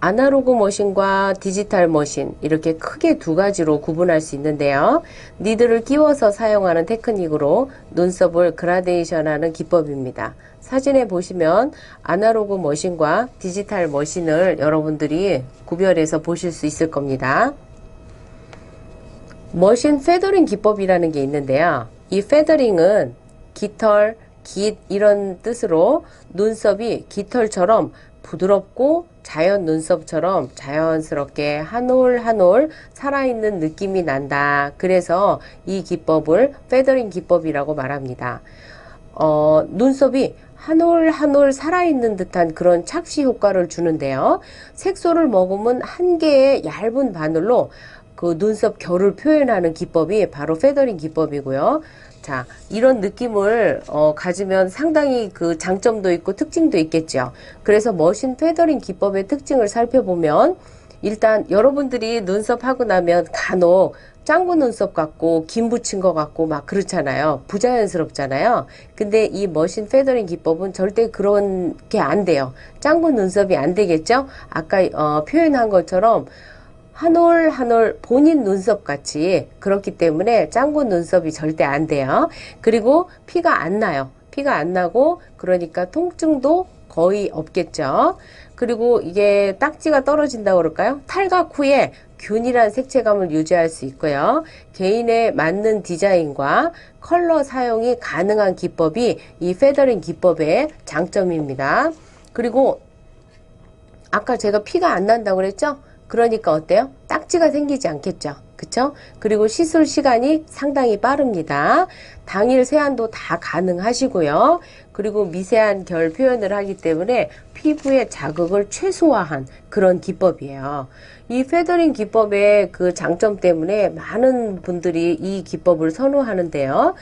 아날로그 머신과 디지털 머신 이렇게 크게 두 가지로 구분할 수 있는데요. 니드를 끼워서 사용하는 테크닉으로 눈썹을 그라데이션하는 기법입니다. 사진에 보시면 아날로그 머신과 디지털 머신을 여러분들이 구별해서 보실 수 있을 겁니다. 머신 페더링 기법이라는 게 있는데요. 이 페더링은 깃털, 깃 이런 뜻으로 눈썹이 깃털처럼 부드럽고 자연 눈썹처럼 자연스럽게 한 올 한 올 살아있는 느낌이 난다. 그래서 이 기법을 페더링 기법이라고 말합니다. 어, 눈썹이 한올한올 살아있는 듯한 그런 착시 효과를 주는데요. 색소를 머금은 한 개의 얇은 바늘로 그 눈썹 결을 표현하는 기법이 바로 페더링 기법이고요. 자, 이런 느낌을 어, 가지면 상당히 그 장점도 있고 특징도 있겠죠. 그래서 머신 페더링 기법의 특징을 살펴보면 일단 여러분들이 눈썹 하고 나면 간혹 짱구 눈썹 같고 긴 붙인 것 같고 막 그렇잖아요. 부자연스럽잖아요. 근데 이 머신 페더링 기법은 절대 그런 게 안 돼요. 짱구 눈썹이 안 되겠죠? 아까 어, 표현한 것처럼 한 올 한 올 본인 눈썹 같이 그렇기 때문에 짱구 눈썹이 절대 안 돼요. 그리고 피가 안 나요. 피가 안 나고 그러니까 통증도 거의 없겠죠. 그리고 이게 딱지가 떨어진다고 그럴까요? 탈각 후에 균일한 색채감을 유지할 수 있고요. 개인에 맞는 디자인과 컬러 사용이 가능한 기법이 이 페더링 기법의 장점입니다. 그리고 아까 제가 피가 안 난다고 그랬죠? 그러니까 어때요? 딱지가 생기지 않겠죠? 그쵸? 그리고 시술 시간이 상당히 빠릅니다. 당일 세안도 다 가능하시고요. 그리고 미세한 결 표현을 하기 때문에 피부의 자극을 최소화한 그런 기법이에요. 이 페더링 기법의 그 장점 때문에 많은 분들이 이 기법을 선호하는데요.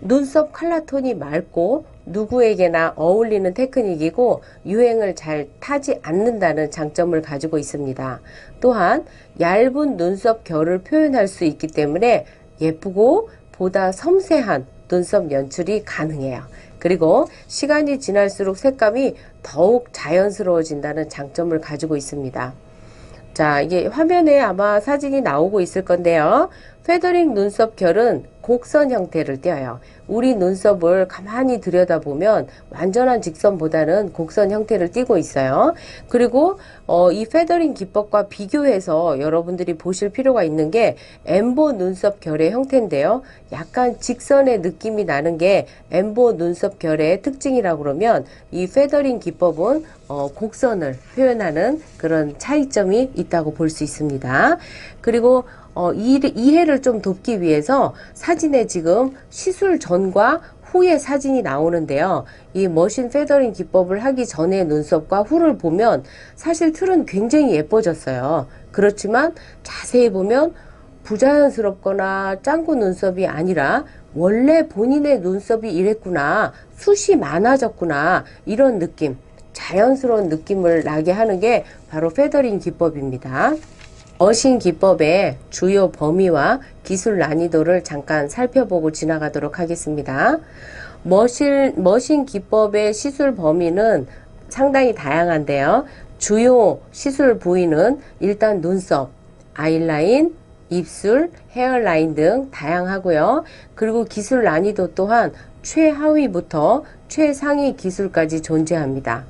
눈썹 칼라톤이 맑고 누구에게나 어울리는 테크닉이고 유행을 잘 타지 않는다는 장점을 가지고 있습니다. 또한 얇은 눈썹 결을 표현할 수 있기 때문에 예쁘고 보다 섬세한 눈썹 연출이 가능해요. 그리고 시간이 지날수록 색감이 더욱 자연스러워진다는 장점을 가지고 있습니다. 자, 이게 화면에 아마 사진이 나오고 있을 건데요. 페더링 눈썹 결은 곡선 형태를 띄어요. 우리 눈썹을 가만히 들여다보면 완전한 직선보다는 곡선 형태를 띠고 있어요. 그리고 어, 이 페더링 기법과 비교해서 여러분들이 보실 필요가 있는 게 엠보 눈썹 결의 형태인데요. 약간 직선의 느낌이 나는 게 엠보 눈썹 결의 특징이라고 그러면 이 페더링 기법은 어, 곡선을 표현하는 그런 차이점이 있다고 볼 수 있습니다. 그리고 어, 이, 이해를 좀 돕기 위해서 사진에 지금 시술 전과 후의 사진이 나오는데요. 이 머신 페더링 기법을 하기 전에 눈썹과 후를 보면 사실 틀은 굉장히 예뻐졌어요. 그렇지만 자세히 보면 부자연스럽거나 짱구 눈썹이 아니라 원래 본인의 눈썹이 이랬구나, 숱이 많아졌구나, 이런 느낌, 자연스러운 느낌을 나게 하는 게 바로 페더링 기법입니다. 머신 기법의 주요 범위와 기술 난이도를 잠깐 살펴보고 지나가도록 하겠습니다. 머신, 머신 기법의 시술 범위는 상당히 다양한데요. 주요 시술 부위는 일단 눈썹, 아이라인, 입술, 헤어라인 등 다양하고요. 그리고 기술 난이도 또한 최하위부터 최상위 기술까지 존재합니다.